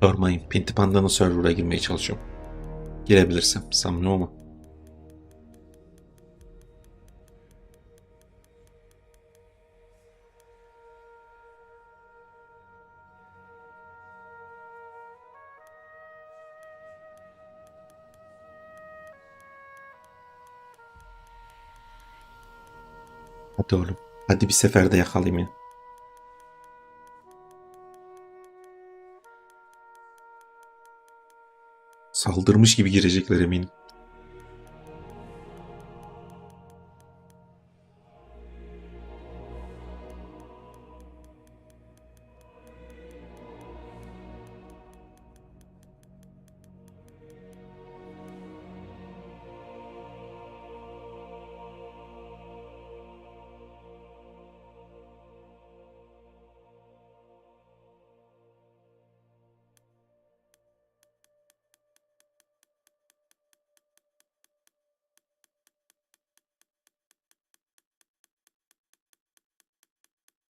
Sormayın. Pinti Panda'nın server'a girmeye çalışıyorum. Girebilirsem. Samimi olma. Hadi oğlum. Hadi bir seferde yakalayayım ya. Saldırmış gibi girecekler eminim.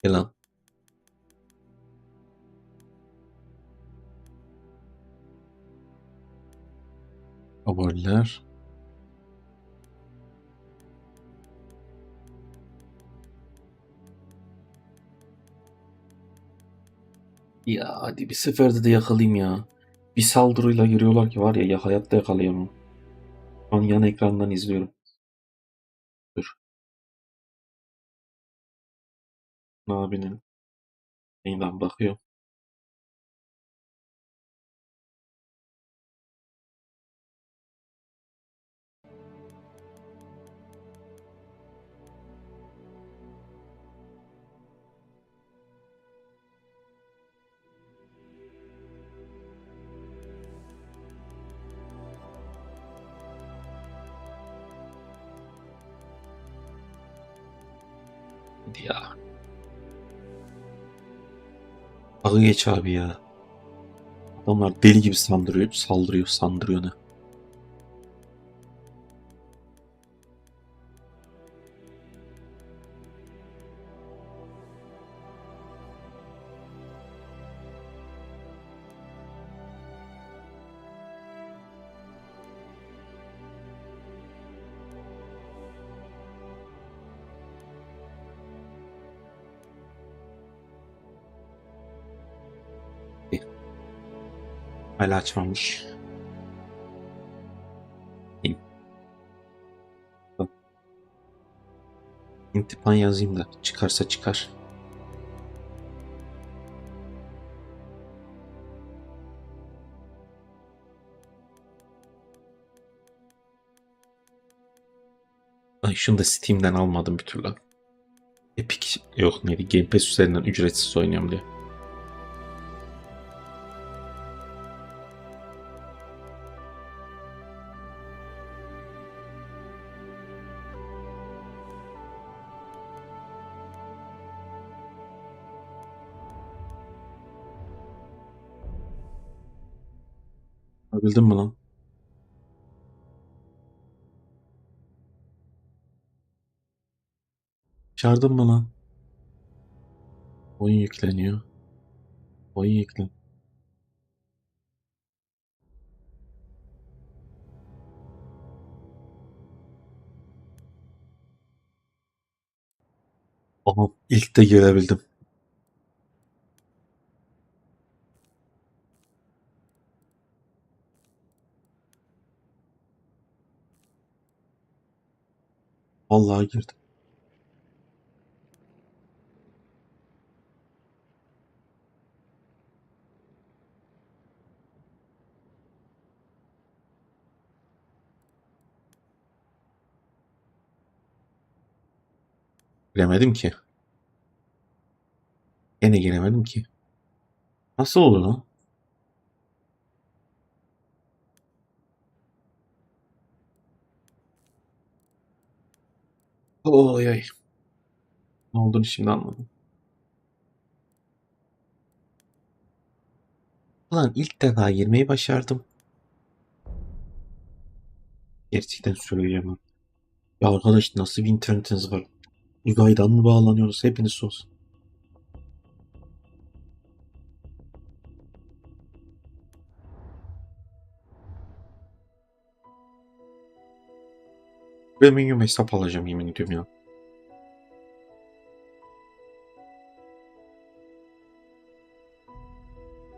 Gel lan. Favoriler. Ya hadi bir seferde de yakalayayım ya. Bir saldırıyla giriyorlar ki var ya ya hayatta yakalayamam. Şu an yan ekrandan izliyorum. Abinin. Bakıyor. Hadi Ağı geç abi ya. Adamlar deli gibi saldırıyor, saldırıyor, sandırıyor ne. Hala açmamış. İntipan yazayım da çıkarsa çıkar. Ay şunu da Steam'den almadım bir türlü. Epic yok neydi Game Pass üzerinden ücretsiz oynuyorum diye. Bildin mi lan? Çağırdın mı lan? Oyun yükleniyor. Oyun yüklen. Aha ilk de gelebildim. Vallahi girdim. Giremedim ki. Gene giremedim ki. Nasıl oldu lan? Oy ay. Ne olduğunu şimdi anladım. Ulan ilk defa girmeyi başardım. Gerçekten söyleyemem. Ya arkadaş nasıl bir internetiniz var? Uzaydan mı bağlanıyorsunuz? Hepiniz olsun. Premium hesap alacağım yemin ediyorum ya.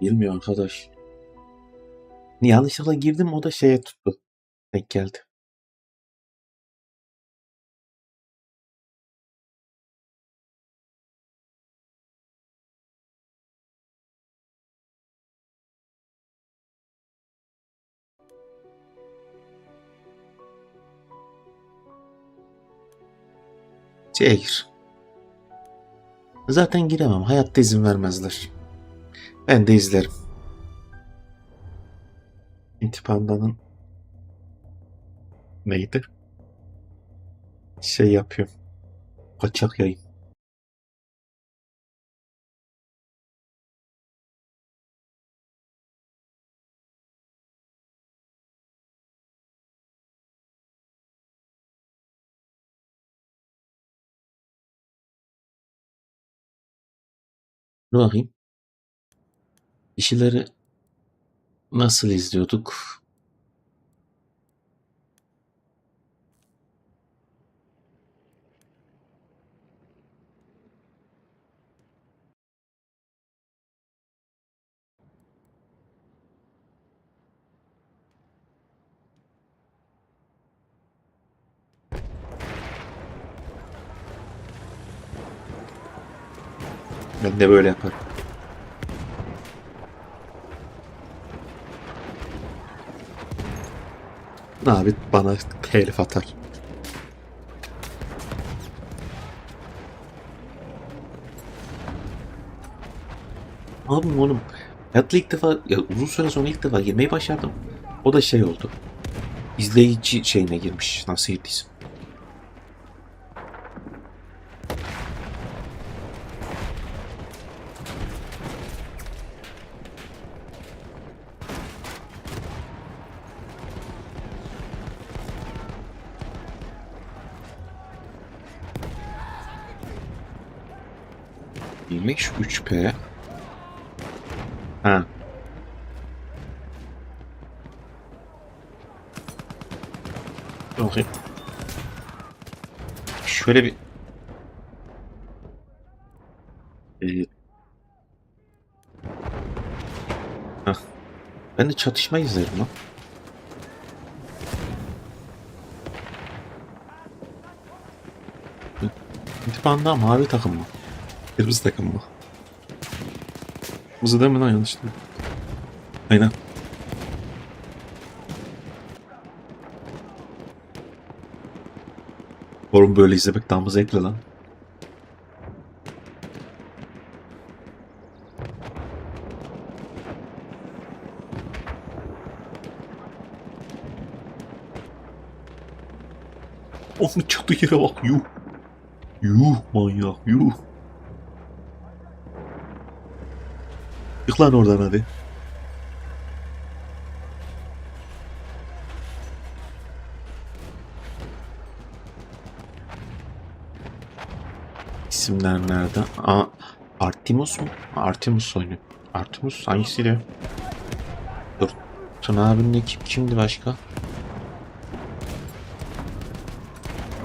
Girmiyor arkadaş. Yanlışlıkla girdim o da şeye tuttu. Denk geldi. Şeye gir. Zaten giremem. Hayatta izin vermezler. Ben de izlerim. İntipanda'nın neydi? Şey yapıyorum. Kaçak yayın. Dur bakayım. İşleri nasıl izliyorduk? Ben de böyle yaparım. Abi bana herif atar. Abim oğlum. Hayatta ilk defa, ya uzun süre sonra ilk defa girmeyi başardım. O da şey oldu. İzleyici şeyine girmiş. Nasıl girdiyse. Neymiş 3P? Ha. Bakayım. Şöyle bir Ee, hah. Ben de çatışma izlerim lan. İntibanda mavi takım mı? Kırmızı takım mı? Kırmızı değil mi lan yanlış değil. Aynen. Oğlum böyle izlemek daha mı zevkli lan? Onun çatı yere bak yuh. Yuh manyak yuh. Çık lan oradan hadi. İsimler nerede? Aa, Artemus mu? Artemus oynuyor. Artemus hangisiydi? Dur. Tuna abinin ekip kimdi başka?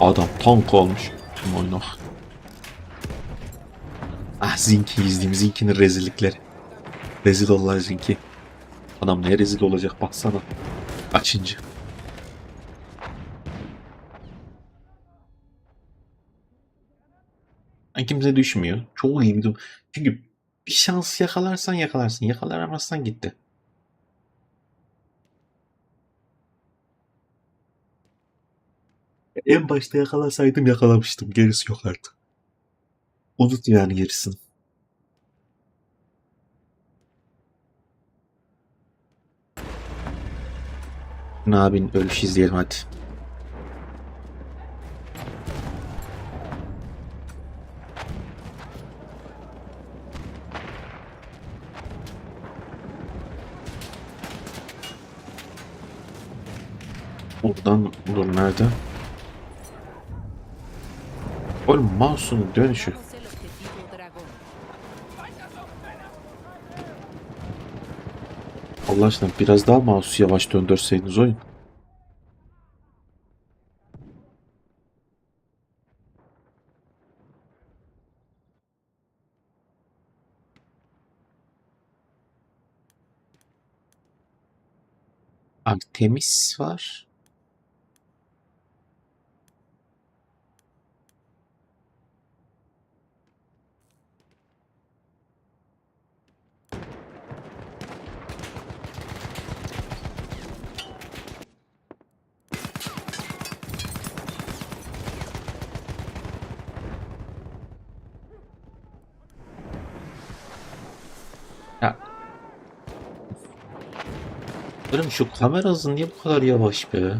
Adam tank olmuş. Tüm oynak. Ah Zinki izleyeyim. Zinki'nin rezillikleri. Rezil oldular Zinki. Adam ne rezil olacak baksana. Açıncı. Kimse düşmüyor. Çok iyi bir durum. Çünkü bir şans yakalarsan yakalarsın. Yakalayamazsan gitti. En başta yakalasaydım yakalamıştım. Gerisi yok artık. Unut yani gerisini. Abin ölüş izleyelim hadi. Buradan dur nerede? Oğlum mouse'un dönüşü. Allah aşkına biraz daha mouse'u yavaş döndürseydiniz oyun. Artemis var. Oğlum şu kamera hızı niye bu kadar yavaş be?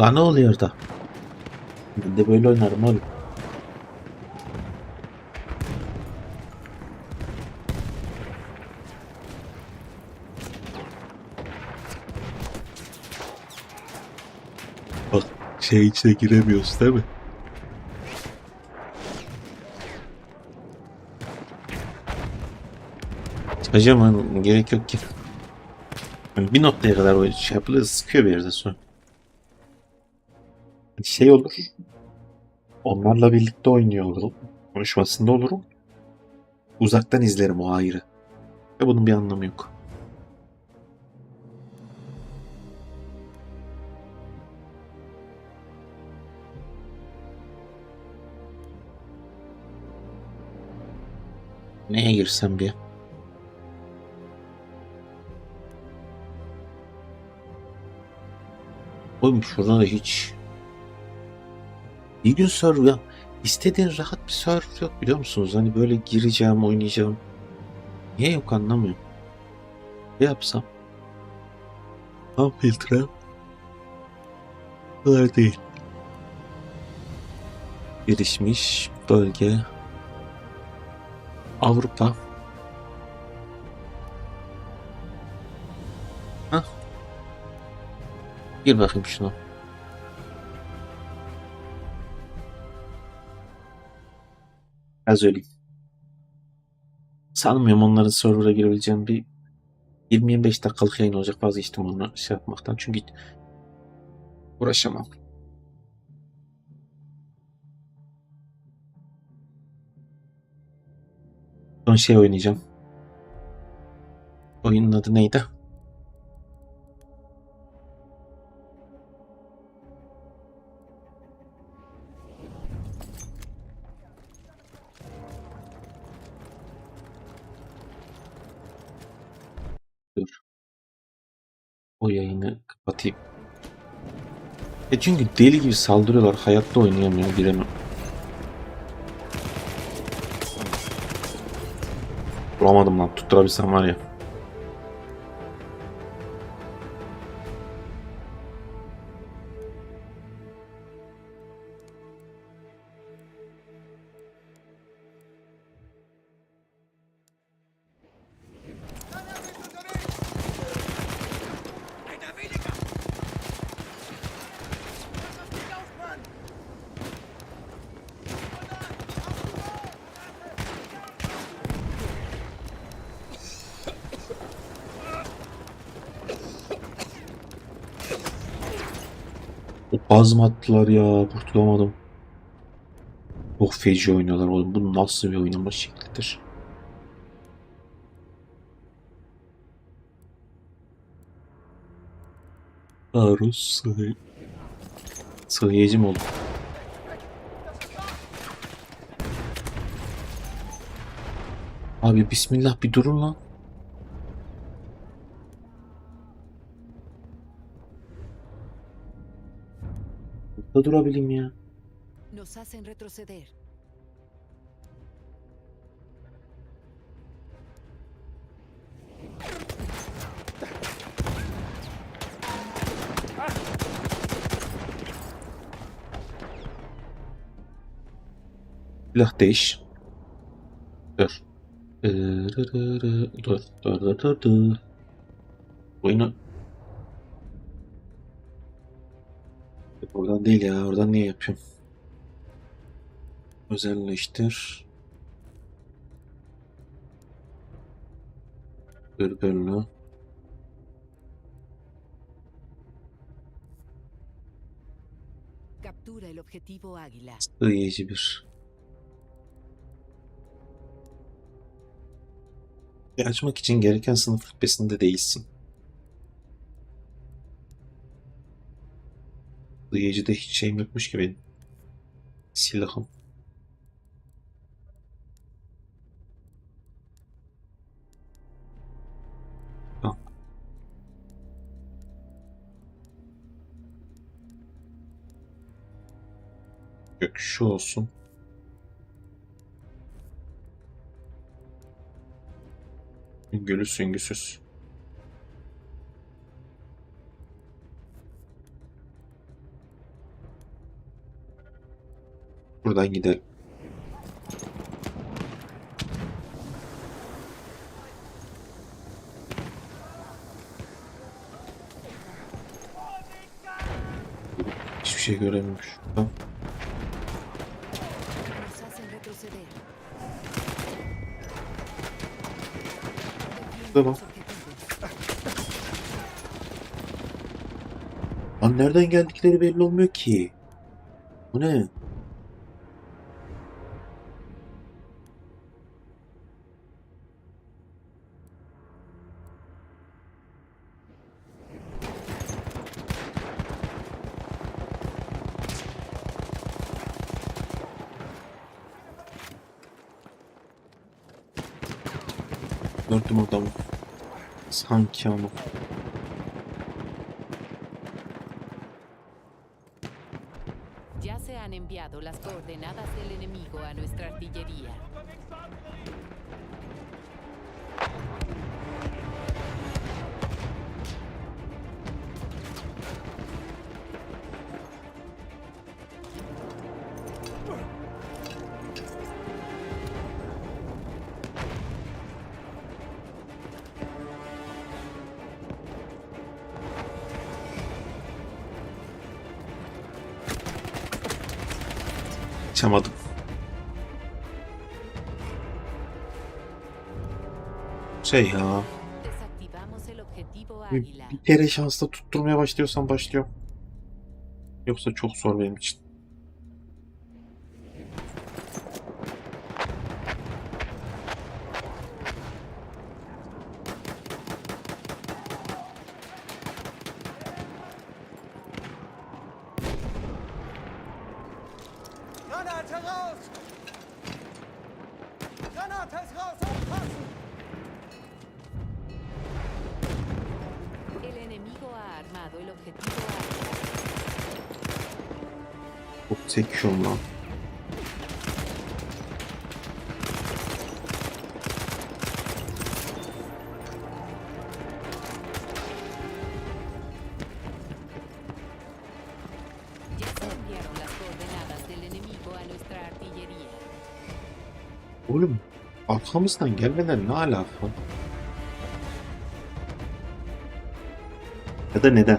Lan ne oluyor da? Ben de böyle oynarım oğlum. Bak şey içine giremiyoruz değil mi? Hocam gerek yok ki. Yani bir noktaya kadar o şey yapılır sıkıyor bir yerde sonra. Şey olur. Onlarla birlikte oynuyor olurum. Konuşmasında olurum. Uzaktan izlerim o ayrı. Ve bunun bir anlamı yok. Neye girsem bir? Oğlum şurada da hiç bir gün server ya istediğin rahat bir server yok biliyor musunuz? Hani böyle gireceğim, oynayacağım. Niye yok anlamıyorum. Ne yapsam? Tam filtre. Kadar değil. Gelişmiş bölge. Avrupa. Hah. Gir bakayım şuna. Az öyleyim. Sanmıyorum onların server'a girebileceğim bir 20-25 dakikalık yayın olacak vazgeçtim onu şey yapmaktan çünkü uğraşamam. Son şey oynayacağım. Oyunun adı neydi? Dur. O yayını kapatayım. E çünkü deli gibi saldırıyorlar. Hayatta oynayamıyor giremem. Vuramadım lan. Tutturabilsem var ya. Mı attılar ya? Kurtulamadım. Çok feci oynuyorlar oğlum. Bu nasıl bir oynama şeklidir? Arus sığ... Sığıyıcı mı oğlum? Abi bismillah bir durun lan. Burada durabileyim ya. Nos hacen retroceder. Silah değiş. Dur. Dırırırı, Dur. Dur dur dur dur. Oyunu... Oradan değil ya. Oradan niye yapıyorum? Özelleştir. Dürbünlü. Captura el objetivo Águila. Sığıyıcı bir. Açmak için gereken sınıf rütbesinde değilsin. Sığıyıcıda hiç şeyim yokmuş ki benim. Silahım. Yok şu olsun. Gölü süngüsüz. Buradan gidelim. Hiçbir şey göremiyormuş. Tamam. Tamam. Lan nereden geldikleri belli olmuyor ki. Bu ne? Gördüm. Ya se han enviado las coordenadas del enemigo a nuestra artillería. Açamadım. Şey ya. Bir, bir kere şansla tutturmaya başlıyorsan başlıyor. Yoksa çok zor benim için. Oğlum arkamızdan gelmeden ne alaka? Ya da neden?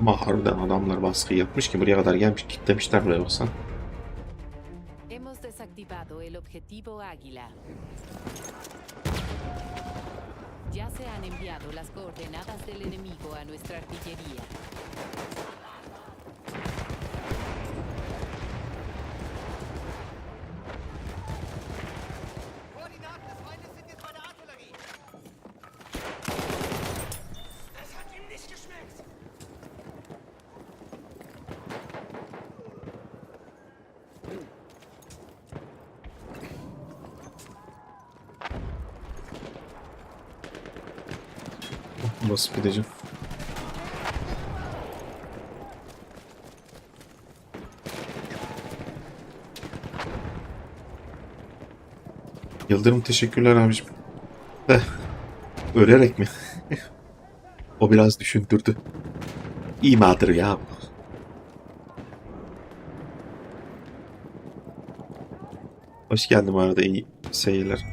Ama harbiden adamlar baskı yapmış ki buraya kadar gelmiş kitlemişler buraya baksan. Hemos desactivado el objetivo Águila. Ya se han enviado las coordenadas del enemigo a nuestra artillería. Basıp gideceğim. Yıldırım teşekkürler abicim. Eh, Örerek mi? o biraz düşündürdü. İmadır ya bu. Hoş geldin bu arada iyi seyirler.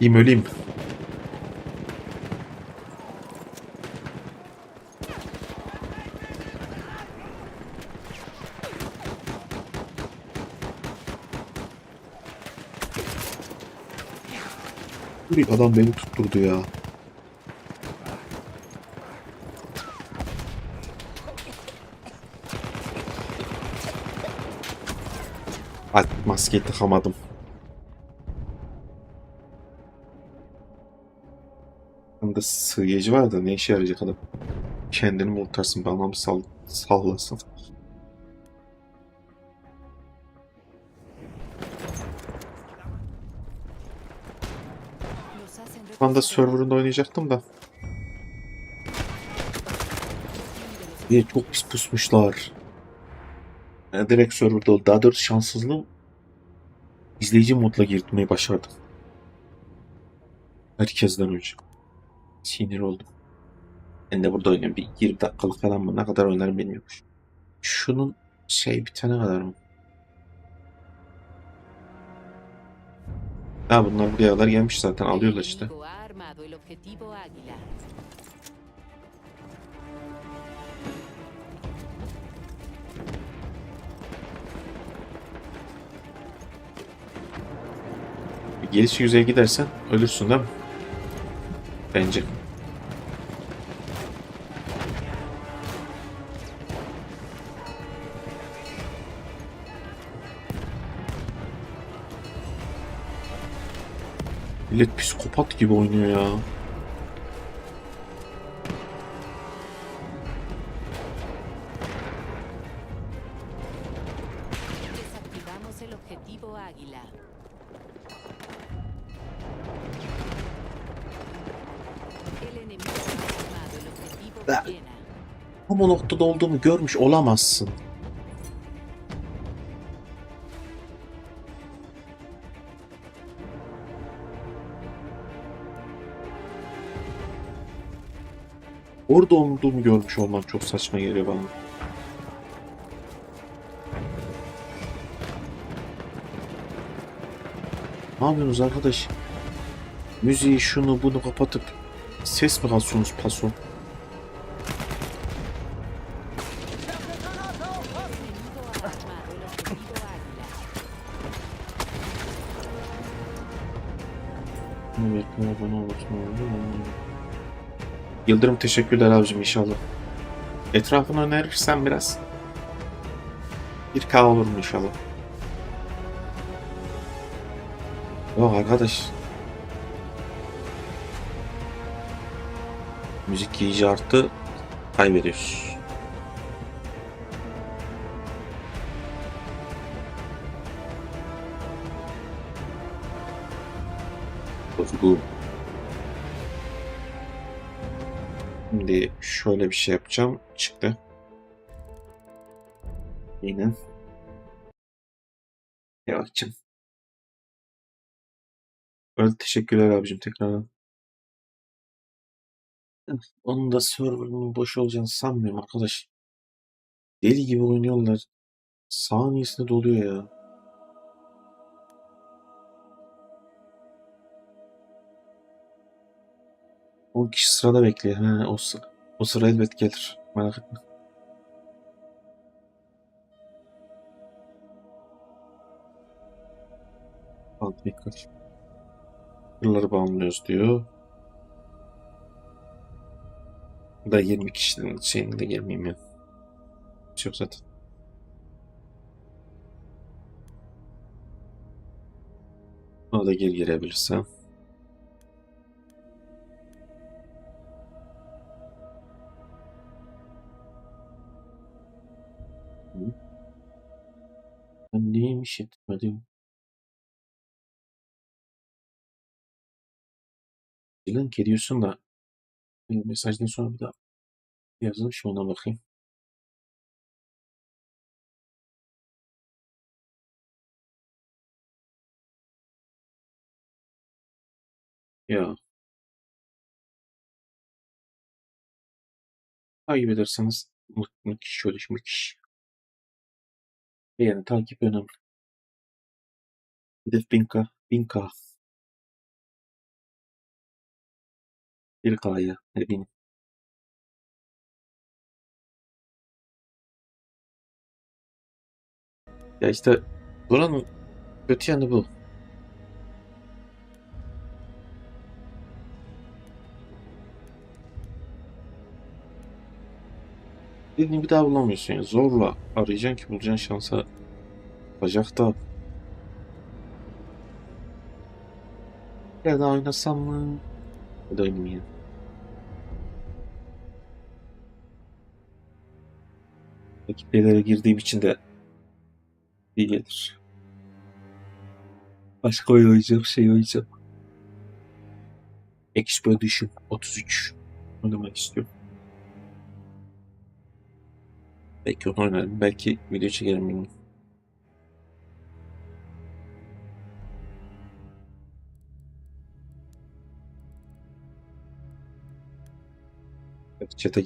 İyiyim öleyim. Bir adam beni tutturdu ya. Artık maske takamadım. Bende sığıyıcı var da ne işe yarayacak adam? Kendini mi kurtarsın bana mı sal sallasın? Şu anda serverında oynayacaktım da. Bir çok pis pusmuşlar. Yani direkt serverda oldu. Daha doğrusu şanssızlığım izleyici modla girmeyi başardım. Herkesten önce. Sinir oldum. Ben de burada oynuyorum. Bir 20 dakikalık falan mı? Ne kadar oynarım bilmiyorum. Şunun şey bitene kadar mı? Ha bunlar buraya kadar gelmiş zaten. Alıyorlar işte. Gelişi yüzeye gidersen ölürsün değil mi? Bence. Millet psikopat gibi oynuyor ya. Villena. Tam o noktada olduğumu görmüş olamazsın. Orada olduğumu görmüş olmam çok saçma geliyor bana. Ne yapıyorsunuz arkadaş? Müziği şunu bunu kapatıp ses mi kasıyorsunuz paso? Yıldırım teşekkürler abicim inşallah. Etrafını önerirsen biraz 1K olur mu inşallah? Yok arkadaş. Müzik iyice arttı. Kaybediyoruz. Bozgu. Şimdi şöyle bir şey yapacağım. Çıktı. Yine. Yavaşçım. Öyle teşekkürler abicim tekrardan. Onun da serverının boş olacağını sanmıyorum arkadaş. Deli gibi oynuyorlar. Saniyesinde doluyor ya. O kişi sırada bekliyor. He, o, sıra, o sıra elbet gelir. Merak etme. Alt birkaç. Yılları bağımlıyoruz diyor. Da 20 kişinin şeyini de gelmeyeyim ya. Hiç Yok zaten. Ona da geri girebilirsem. Etmedim. Link ediyorsun da mesajdan sonra bir daha yazılmış mı ona bakayım. Ya. Takip ederseniz mü müthiş olur, müthiş. Yani takip önemli. Hedef Binka. Binka. Bir K'ya. Ne bileyim. Ya işte buranın kötü yanı bu. Dediğini bir daha bulamıyorsun ya. Zorla arayacaksın ki bulacaksın şansa bacakta Da oynasam mı? Ya da oynamayayım. Rakiplere girdiğim için de iyi gelir. Başka oyun oynayacağım, şey oynayacağım. Expedition 33 oynamak istiyorum. Belki onu oynarım. Belki video çekerim bilmiyorum. Hadi chat'e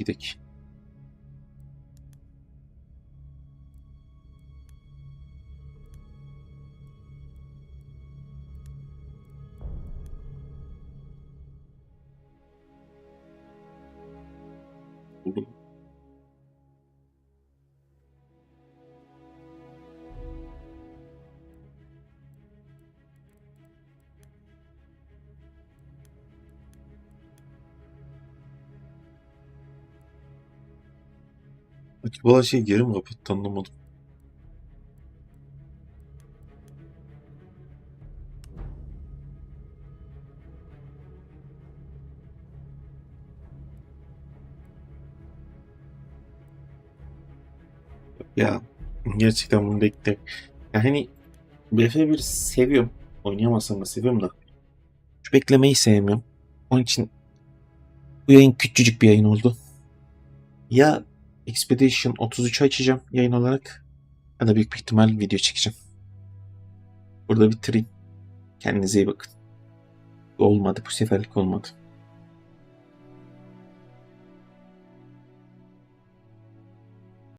Acaba şey geri mi kapattı anlamadım. Ya gerçekten bunu bekle. Ya hani BF1 seviyorum. Oynayamazsam da seviyorum da. Şu beklemeyi sevmiyorum. Onun için bu yayın küçücük bir yayın oldu. Ya Expedition 33 açacağım yayın olarak ya da büyük bir ihtimal video çekeceğim. Burada bitireyim. Kendinize iyi bakın. Olmadı bu seferlik olmadı.